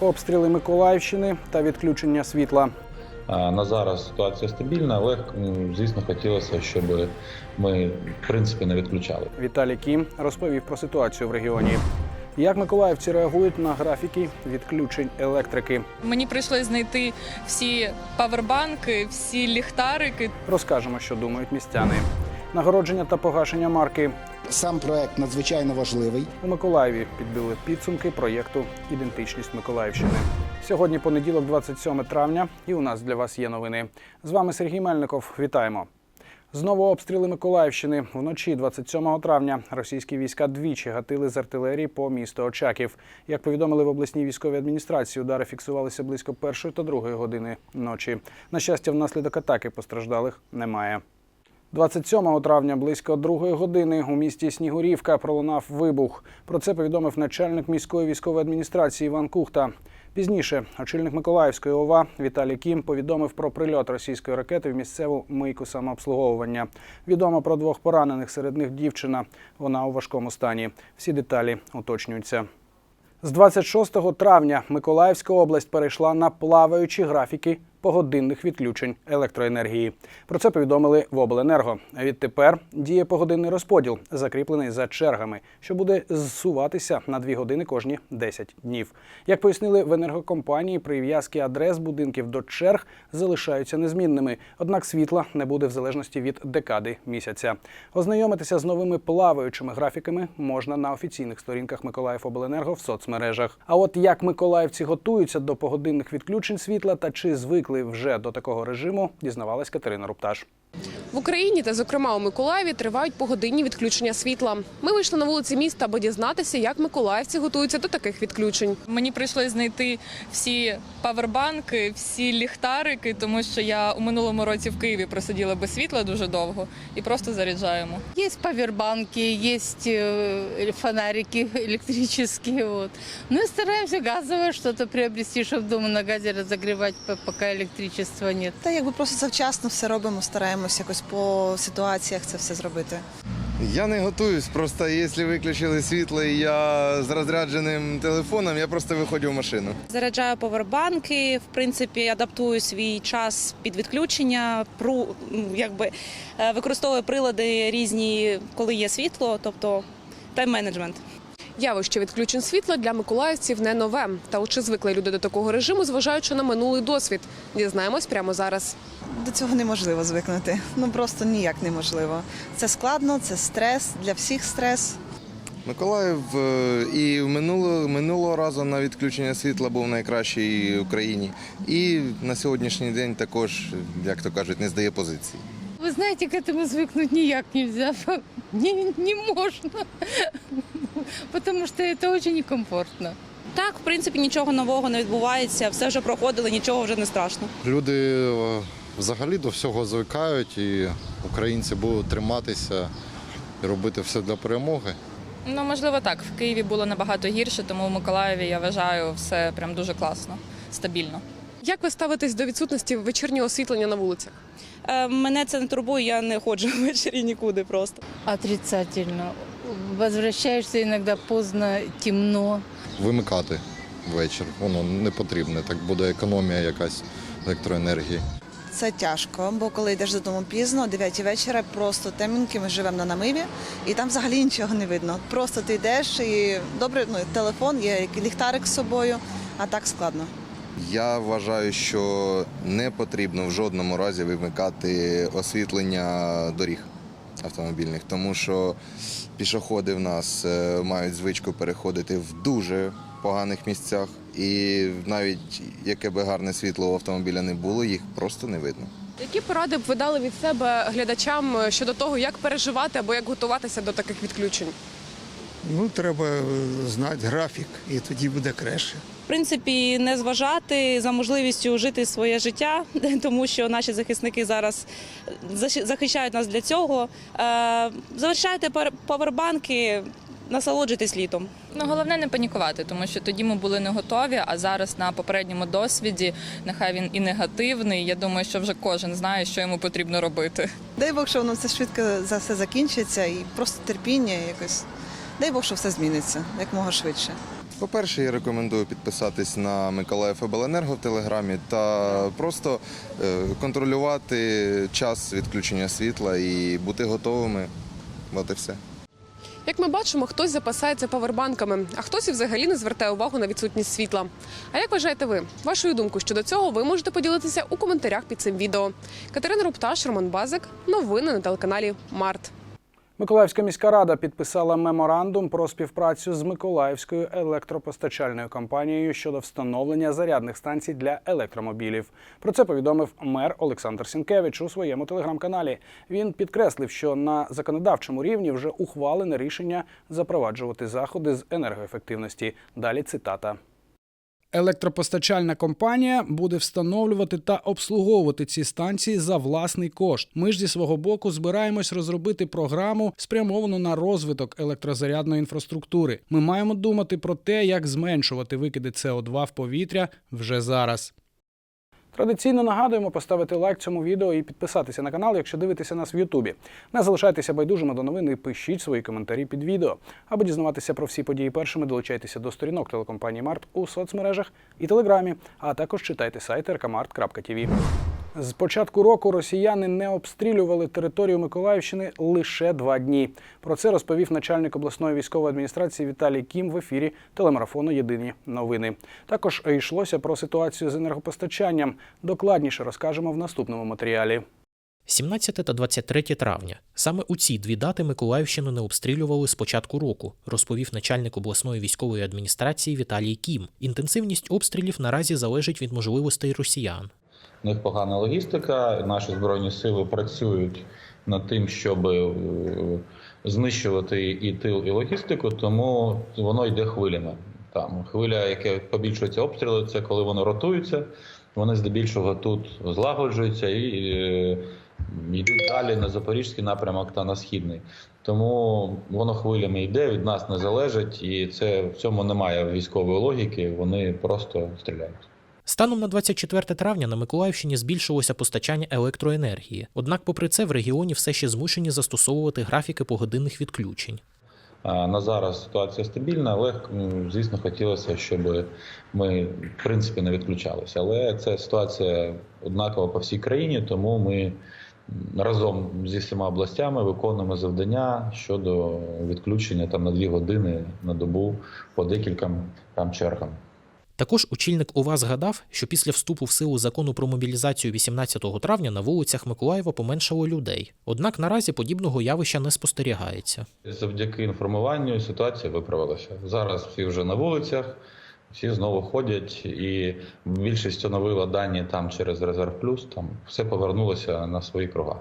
обстріли Миколаївщини та відключення світла. На зараз ситуація стабільна, але звісно хотілося, щоб ми в принципі не відключали. Віталій Кім розповів про ситуацію в регіоні. Як миколаївці реагують на графіки відключень електрики? Мені прийшлось знайти всі павербанки, всі ліхтарики. Розкажемо, що думають містяни. Нагородження та погашення марки Сам проект надзвичайно важливий. у Миколаєві підбили підсумки проєкту Ідентичність Миколаївщини. Сьогодні понеділок, 27 травня, і у нас для вас є новини. З вами Сергій Мельников. Вітаємо. Знову обстріли Миколаївщини. Вночі 27 травня російські війська двічі гатили з артилерії по місту Очаків. Як повідомили в обласній військовій адміністрації, удари фіксувалися близько першої та другої години ночі. На щастя, внаслідок атаки постраждалих немає. 27 травня близько другої години у місті Снігурівка пролунав вибух. Про це повідомив начальник міської військової адміністрації Іван Кухта. Пізніше очільник Миколаївської ОВА Віталій Кім повідомив про прильот російської ракети в місцеву мийку самообслуговування. Відомо про двох поранених, серед них дівчина. Вона у важкому стані. Всі деталі уточнюються. З 26 травня Миколаївська область перейшла на плаваючі графіки погодинних відключень електроенергії. Про це повідомили в обленерго. Відтепер діє погодинний розподіл, закріплений за чергами, що буде зсуватися на 2 години кожні 10 днів. Як пояснили в енергокомпанії, прив'язки адрес будинків до черг залишаються незмінними. Однак світла не буде в залежності від декади місяця. Ознайомитися з новими плаваючими графіками можна на офіційних сторінках Миколаївобленерго в соцмережах. А от як миколаївці готуються до погодинних відключень світла та чи звикли вже до такого режиму, дізнавалась Катерина Рупташ. В Україні та, зокрема, у Миколаєві тривають погодинні відключення світла. Ми вийшли на вулиці міста, аби дізнатися, як миколаївці готуються до таких відключень. Мені прийшлось знайти всі павербанки, всі ліхтарики, тому що я у минулому році в Києві просиділа без світла дуже довго і просто заряджаємо. Есть павербанки, есть э, фонарики электрические. Вот. Ну и стараемся газовое что-то приобрести, чтобы дома на газе разогревать, по- пока электричества нет. Та якби просто завчасно все робимо, стараємось якось по ситуаціях це все зробити. Я не готуюсь, просто якщо виключили світло і я з розрядженим телефоном, я просто виходжу в машину. Заряджаю повербанки, в принципі, адаптую свій час під відключення, пру, якби, е, використовую прилади різні, коли є світло, тобто тайм-менеджмент. Явище відключень світла для миколаївців не нове. Та от чи звикли люди до такого режиму, зважаючи на минулий досвід. Дізнаємось прямо зараз. До цього неможливо звикнути. Ну просто ніяк неможливо. Це складно, це стрес, для всіх стрес. Миколаїв е, і минулого, минулого разу на відключення світла був найкращий в Україні. І на сьогоднішній день також, як то кажуть, не здає позиції. Вы знаете, к этому звыкнуть никак нельзя. Не, не можно. Потому что это очень некомфортно. Так, в принципі, нічого нового не відбувається, все вже проходили, нічого вже не страшно. Люди е, взагалі до всього звикають, і українці будуть триматися і робити все для перемоги. Ну можливо, так. В Києві було набагато гірше, тому в Миколаєві я вважаю все прям дуже класно, стабільно. Як ви ставитесь до відсутності вечірнього освітлення на вулицях? Е, Мене це не турбує, я не ходжу ввечері нікуди просто. Отрицательно. Возвращаешься иногда поздно, темно. Вимикати вечір. Воно не потрібне. Так буде економія якась електроенергії. Це тяжко, бо коли йдеш додому пізно, о 9 вечора, просто темненькі, ми живемо на намиві, і там взагалі нічого не видно. Просто ти йдеш і добре, ну телефон, є ліхтарик з собою, а так складно. Я вважаю, що не потрібно в жодному разі вимикати освітлення доріг автомобільних, тому що пішоходи в нас е, мають звичку переходити в дуже поганих місцях, і навіть яке би гарне світло у автомобіля не було, їх просто не видно. Які поради б ви дали від себе глядачам щодо того, як переживати або як готуватися до таких відключень? Ну, треба е, знати графік, і тоді буде краще. Принципі, не зважати за можливістю жити своє життя, тому що наші захисники зараз захищають нас для цього. Е, Залишайте павербанки, насолоджуйтесь літом. Ну головне не панікувати, тому що тоді ми були не готові. А зараз на попередньому досвіді, нехай він і негативний. Я думаю, що вже кожен знає, що йому потрібно робити. Дай Бог, що воно все швидко за все закінчиться і просто терпіння якось. Дай Бог, що все зміниться якомога швидше. По-перше, я рекомендую підписатись на Миколаїв Обленерго в Телеграмі та просто е, контролювати час відключення світла і бути готовими. От і все. Як ми бачимо, хтось запасається павербанками, а хтось і взагалі не звертає увагу на відсутність світла. А як вважаєте ви? Вашою думкою щодо цього ви можете поділитися у коментарях під цим відео. Катерина Рупташ, Роман Базик. Новини на телеканалі Март. Миколаївська міська рада підписала меморандум про співпрацю з Миколаївською електропостачальною компанією щодо встановлення зарядних станцій для електромобілів. Про це повідомив мер Олександр Сінкевич у своєму телеграм-каналі. Він підкреслив, що на законодавчому рівні вже ухвалене рішення запроваджувати заходи з енергоефективності. Далі цитата. Електропостачальна компанія буде встановлювати та обслуговувати ці станції за власний кошт. Ми ж зі свого боку збираємось розробити програму, спрямовану на розвиток електрозарядної інфраструктури. Ми маємо думати про те, як зменшувати викиди СО2 в повітря вже зараз. Традиційно нагадуємо поставити лайк цьому відео і підписатися на канал, якщо дивитеся нас в Ютубі. Не залишайтеся байдужими до новин і пишіть свої коментарі під відео. Аби дізнаватися про всі події першими, долучайтеся до сторінок телекомпанії Март у соцмережах і Телеграмі, а також читайте сайт rkmart.tv. З початку року росіяни не обстрілювали територію Миколаївщини лише два дні. Про це розповів начальник обласної військової адміністрації Віталій Кім в ефірі телемарафону Єдині новини. Також йшлося про ситуацію з енергопостачанням. Докладніше розкажемо в наступному матеріалі. 17 та 23 травня. Саме у ці дві дати Миколаївщину не обстрілювали з початку року, розповів начальник обласної військової адміністрації Віталій Кім. Інтенсивність обстрілів наразі залежить від можливостей росіян. У них погана логістика. Наші збройні сили працюють над тим, щоб е, знищувати і тил, і логістику, тому воно йде хвилями. Там хвиля, яка побільшується обстріли, це коли воно ротується. Вони здебільшого тут злагоджуються і е, йдуть далі на запорізький напрямок та на східний. Тому воно хвилями йде, від нас не залежить, і це в цьому немає військової логіки. Вони просто стріляють. Станом на 24 травня на Миколаївщині збільшилося постачання електроенергії. Однак, попри це, в регіоні все ще змушені застосовувати графіки погодинних відключень. На зараз ситуація стабільна, але звісно хотілося, щоб ми в принципі не відключалися. Але це ситуація однакова по всій країні, тому ми разом зі всіма областями виконуємо завдання щодо відключення там на дві години на добу по декільком там чергам. Також очільник ОВА згадав, що після вступу в силу закону про мобілізацію 18 травня на вулицях Миколаєва поменшало людей. Однак наразі подібного явища не спостерігається. Завдяки інформуванню ситуація виправилася. Зараз всі вже на вулицях, всі знову ходять, і більшість оновила дані там через резерв плюс. Там все повернулося на свої круга.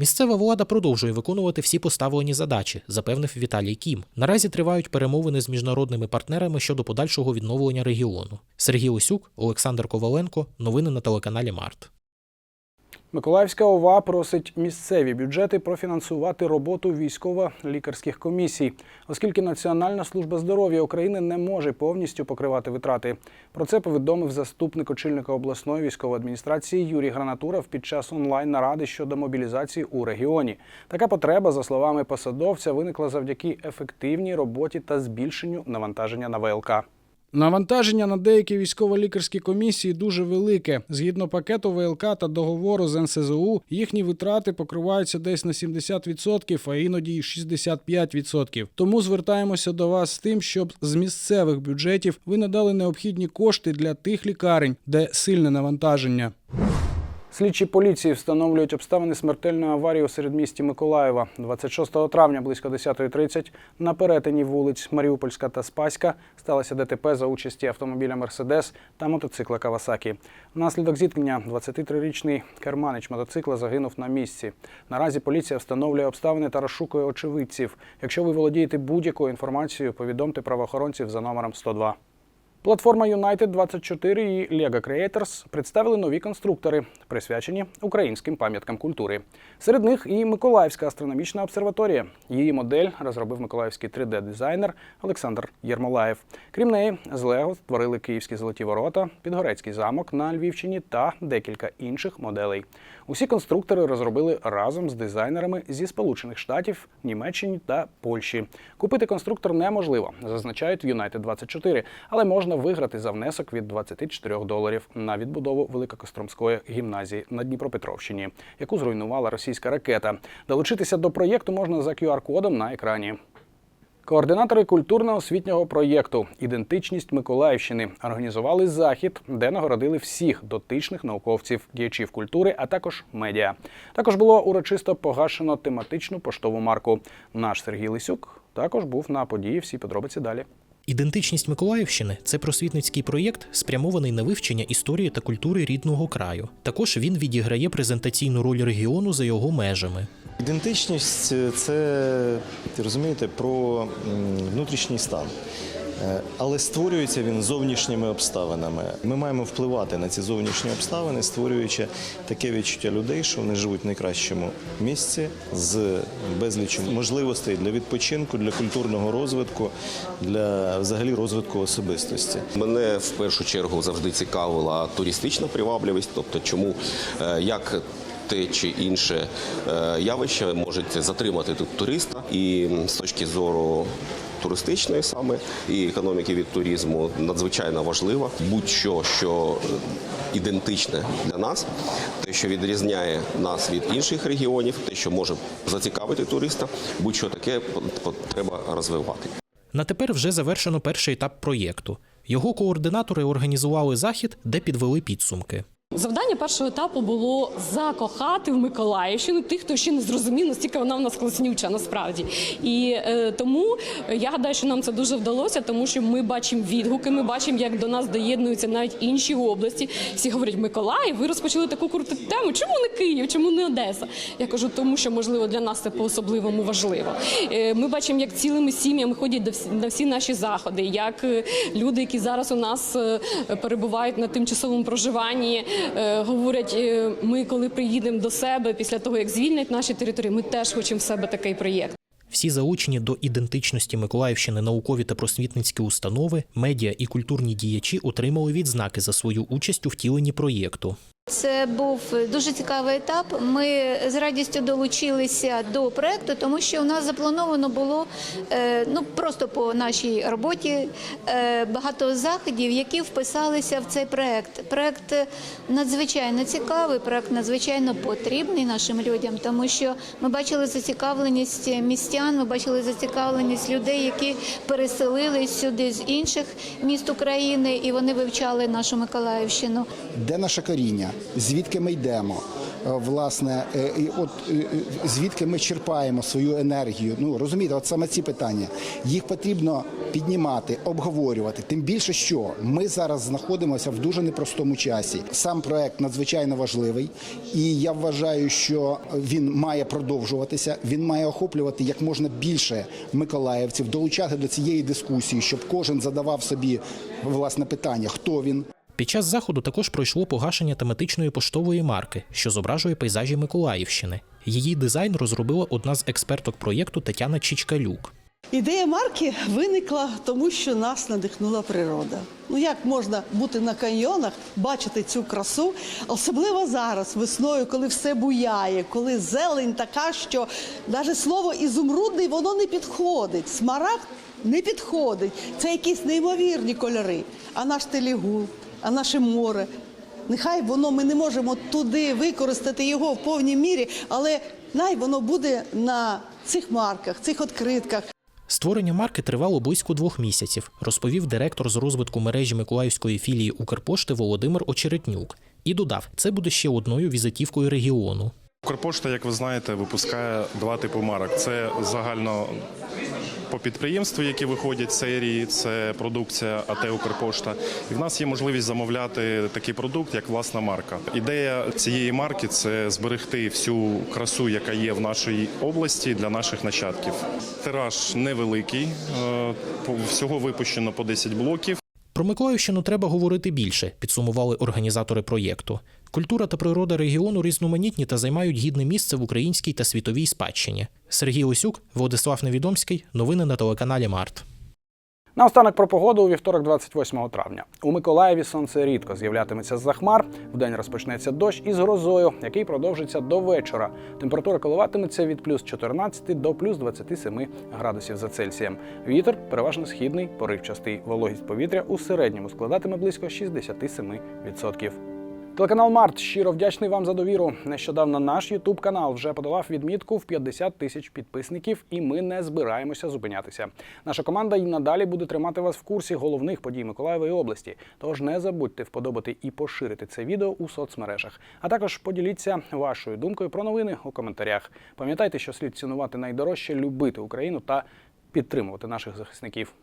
Місцева влада продовжує виконувати всі поставлені задачі, запевнив Віталій Кім. Наразі тривають перемовини з міжнародними партнерами щодо подальшого відновлення регіону. Сергій Лисюк, Олександр Коваленко. Новини на телеканалі Март. Миколаївська ОВА просить місцеві бюджети профінансувати роботу військово-лікарських комісій, оскільки Національна служба здоров'я України не може повністю покривати витрати. Про це повідомив заступник очільника обласної військової адміністрації Юрій Гранатуров під час онлайн-наради щодо мобілізації у регіоні. Така потреба, за словами посадовця, виникла завдяки ефективній роботі та збільшенню навантаження на ВЛК. Навантаження на деякі військово-лікарські комісії дуже велике. Згідно пакету ВЛК та договору з НСЗУ, їхні витрати покриваються десь на 70%, а іноді й 65%. Тому звертаємося до вас з тим, щоб з місцевих бюджетів ви надали необхідні кошти для тих лікарень, де сильне навантаження. Слідчі поліції встановлюють обставини смертельної аварії у середмісті Миколаєва. 26 травня близько 10.30 на перетині вулиць Маріупольська та Спаська сталося ДТП за участі автомобіля Мерседес та мотоцикла Кавасакі. Внаслідок зіткнення 23-річний керманич мотоцикла загинув на місці. Наразі поліція встановлює обставини та розшукує очевидців. Якщо ви володієте будь-якою інформацією, повідомте правоохоронців за номером 102. Платформа United 24 і Lego Creators представили нові конструктори, присвячені українським пам'яткам культури. Серед них і Миколаївська астрономічна обсерваторія. Її модель розробив миколаївський 3D-дизайнер Олександр Єрмолаєв. Крім неї, з Лего створили київські золоті ворота, Підгорецький замок на Львівщині та декілька інших моделей. Усі конструктори розробили разом з дизайнерами зі Сполучених Штатів, Німеччини та Польщі. Купити конструктор неможливо, зазначають в United 24, але можна виграти за внесок від 24 доларів на відбудову Великокостромської гімназії на Дніпропетровщині, яку зруйнувала російська ракета. Долучитися до проєкту можна за QR-кодом на екрані. Координатори культурно-освітнього проєкту Ідентичність Миколаївщини організували захід, де нагородили всіх дотичних науковців, діячів культури, а також медіа. Також було урочисто погашено тематичну поштову марку. Наш Сергій Лисюк також був на події. Всі подробиці далі. Ідентичність Миколаївщини це просвітницький проєкт, спрямований на вивчення історії та культури рідного краю. Також він відіграє презентаційну роль регіону за його межами. Ідентичність це, розумієте, про внутрішній стан. Е, Але створюється він зовнішніми обставинами. Ми маємо впливати на ці зовнішні обставини, створюючи таке відчуття людей, що вони живуть в найкращому місці з безліччю можливостей для відпочинку, для культурного розвитку, для взагалі розвитку особистості. Мене в першу чергу завжди цікавила туристична привабливість, тобто чому е, як те чи інше е, явище можуть затримати тут туриста, і з точки зору. Туристичної саме і економіки від туризму надзвичайно важлива. Будь-що, що е, ідентичне для нас, те, що відрізняє нас від інших регіонів, те, що може зацікавити туриста, будь-що таке треба розвивати. На тепер вже завершено перший етап проєкту. Його координатори організували захід, де підвели підсумки. Завдання першого етапу було закохати в Миколаївщину тих, хто ще не зрозумів, наскільки вона в нас класнюча насправді. І е, тому я гадаю, що нам це дуже вдалося, тому що ми бачимо відгуки, ми бачимо, як до нас доєднуються навіть інші області. Всі говорять, Миколаїв, ви розпочали таку круту тему. Чому не Київ? Чому не Одеса? Я кажу, тому що можливо для нас це по-особливому важливо. Е, Ми бачимо, як цілими сім'ями ходять до всі- на всі наші заходи, як е, люди, які зараз у нас е, перебувають на тимчасовому проживанні, говорять: е, ми коли приїдемо до себе після того, як звільнять наші території, ми теж хочемо в себе такий проєкт. Всі заочені до ідентичності Миколаївщини наукові та просвітницькі установи, медіа і культурні діячі отримали відзнаки за свою участь у втіленні проєкту. Це був дуже цікавий етап. Ми з радістю долучилися до проекту, тому що у нас заплановано було е, ну просто по нашій роботі е, багато заходів, які вписалися в цей проект. Проект надзвичайно цікавий, проект надзвичайно потрібний нашим людям, тому що ми бачили зацікавленість містян, ми бачили зацікавленість людей, які переселились сюди з інших міст України, і вони вивчали нашу Миколаївщину. Де наше коріння? Звідки ми йдемо? Е, Власне, е, от е, звідки ми черпаємо свою енергію? Ну розумієте, от саме ці питання. Їх потрібно піднімати, обговорювати. Тим більше, що ми зараз знаходимося в дуже непростому часі. Сам проект надзвичайно важливий, і я вважаю, що він має продовжуватися. Він має охоплювати як можна більше миколаївців, долучати до цієї дискусії, щоб кожен задавав собі власне питання, хто він. Під час заходу також пройшло погашення тематичної поштової марки, що зображує пейзажі Миколаївщини. Її дизайн розробила одна з експерток проєкту Тетяна Чічкалюк. Ідея марки виникла тому, що нас надихнула природа. Ну як можна бути на каньйонах, бачити цю красу, особливо зараз, весною, коли все буяє, коли зелень така, що навіть слово ізумрудний воно не підходить. Смарагд не підходить. Це якісь неймовірні кольори. А наш телігул, а наше море. Нехай воно ми не можемо туди використати його в повній мірі, але най воно буде на цих марках, цих відкритках. Створення марки тривало близько двох місяців, розповів директор з розвитку мережі Миколаївської філії Укрпошти Володимир Очеретнюк. І додав, це буде ще одною візитівкою регіону. Укрпошта, як ви знаєте, випускає два типи марок. Це загально по підприємству, які виходять серії, це продукція АТ Укрпошта. І в нас є можливість замовляти такий продукт, як власна марка. Ідея цієї марки це зберегти всю красу, яка є в нашій області для наших нащадків. Тираж невеликий, е, всього випущено по 10 блоків. Про Миколаївщину треба говорити більше, підсумували організатори проєкту. Культура та природа регіону різноманітні та займають гідне місце в українській та світовій спадщині. Сергій Лисюк, Владислав Невідомський. Новини на телеканалі Март. Наостанок про погоду у вівторок, 28 травня. У Миколаєві сонце рідко з'являтиметься з-за хмар. Вдень розпочнеться дощ із грозою, який продовжиться до вечора. Температура коливатиметься від плюс 14 до плюс 27 градусів за Цельсієм. Вітер переважно східний, поривчастий. Вологість повітря у середньому складатиме близько 67%. Телеканал Март щиро вдячний вам за довіру. Нещодавно наш Ютуб канал вже подолав відмітку в 50 тисяч підписників, і ми не збираємося зупинятися. Наша команда і надалі буде тримати вас в курсі головних подій Миколаєвої області. Тож не забудьте вподобати і поширити це відео у соцмережах. А також поділіться вашою думкою про новини у коментарях. Пам'ятайте, що слід цінувати найдорожче, любити Україну та підтримувати наших захисників.